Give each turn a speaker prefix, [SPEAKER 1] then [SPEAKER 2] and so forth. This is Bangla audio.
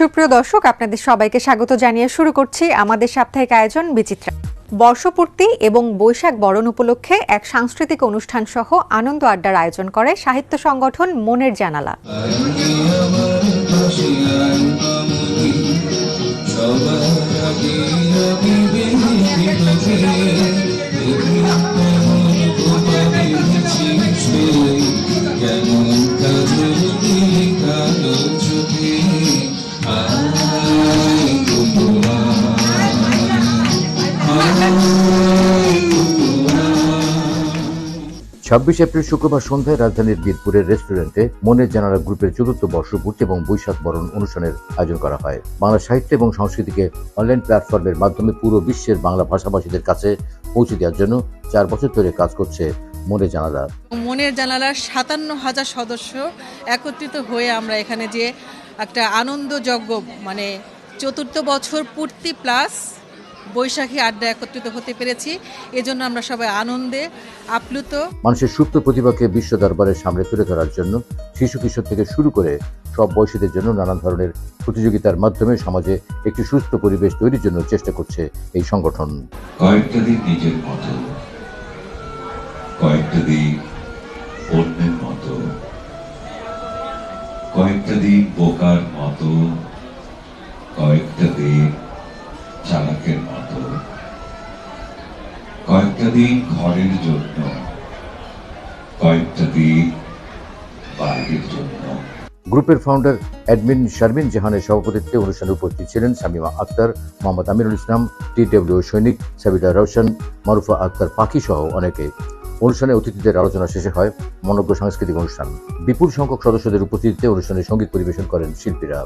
[SPEAKER 1] সুপ্রিয় দর্শক, আপনাদের সবাইকে স্বাগত জানিয়ে শুরু করছি আমাদের সাপ্তাহিক আয়োজন বিচিত্রা। বর্ষপূর্তি এবং বৈশাখ বরণ উপলক্ষে এক সাংস্কৃতিক অনুষ্ঠান সহ আনন্দ আড্ডার আয়োজন করে সাহিত্য সংগঠন মনের জানালা।
[SPEAKER 2] ছাব্বিশ এপ্রিল শুক্রবার সন্ধ্যায় রাজধানীর বীরপুরের রেস্টুরেন্টে মনের জানালা গ্রুপের চতুর্থ বর্ষপূর্তি এবং বৈশাখ বরণ অনুষ্ঠানের আয়োজন করা হয়। বাংলা সাহিত্য এবং সংস্কৃতিকে অনলাইন প্ল্যাটফর্মের মাধ্যমে পুরো বিশ্বের বাংলা ভাষাভাষীদের কাছে পৌঁছে দেওয়ার জন্য চার বছর ধরে কাজ করছে মনে জানালা।
[SPEAKER 3] মনের জানালার সাতান্ন হাজার সদস্য একত্রিত হয়ে আমরা এখানে যে একটা আনন্দযজ্ঞ মানে চতুর্থ বছর পূর্তি প্লাস বৈশাখী আড্ডা একত্রিত হতে পেরেছি। এজন্য আমরা সবাই আনন্দে আপ্লুত।
[SPEAKER 2] মানুষের সুপ্ত প্রতিভাকে বিশ্ব দরবারের সামনে তুলে ধরার জন্য শিশু কিশোর থেকে শুরু করে সব বয়সীদের জন্য নানান ধরনের প্রতিযোগিতার মাধ্যমে সমাজে একটি সুস্থ পরিবেশ তৈরির জন্য চেষ্টা করছে এই সংগঠন।
[SPEAKER 4] কয়েকটা দিন নিজের মতো কয়েকটা দিন অন্যের মতো কয়েকটা দিন বোকার মতো কয়েকটা দিন মতো। কয়েকটা দিন ঘরের জন্য কয়েকটা দিন বাইরের জন্য।
[SPEAKER 2] গ্রুপের ফাউন্ডার অ্যাডমিন শারমিন জাহানের সভাপতিত্বে অনুষ্ঠানে উপস্থিত ছিলেন শামিমা আক্তার মোহাম্মদ আমিরুল ইসলাম টিডব্লিউ সৈনিক সাবিদা রওশন মারুফা আক্তার পাখি সহ অনেকে। অনুষ্ঠানে অতিথিদের আলোচনা শেষে হয় মনজ্ঞ সাংস্কৃতিক অনুষ্ঠান। বিপুল সংখ্যক সদস্যদের উপস্থিতিতে অনুষ্ঠানে সংগীত পরিবেশন করেন শিল্পীরা।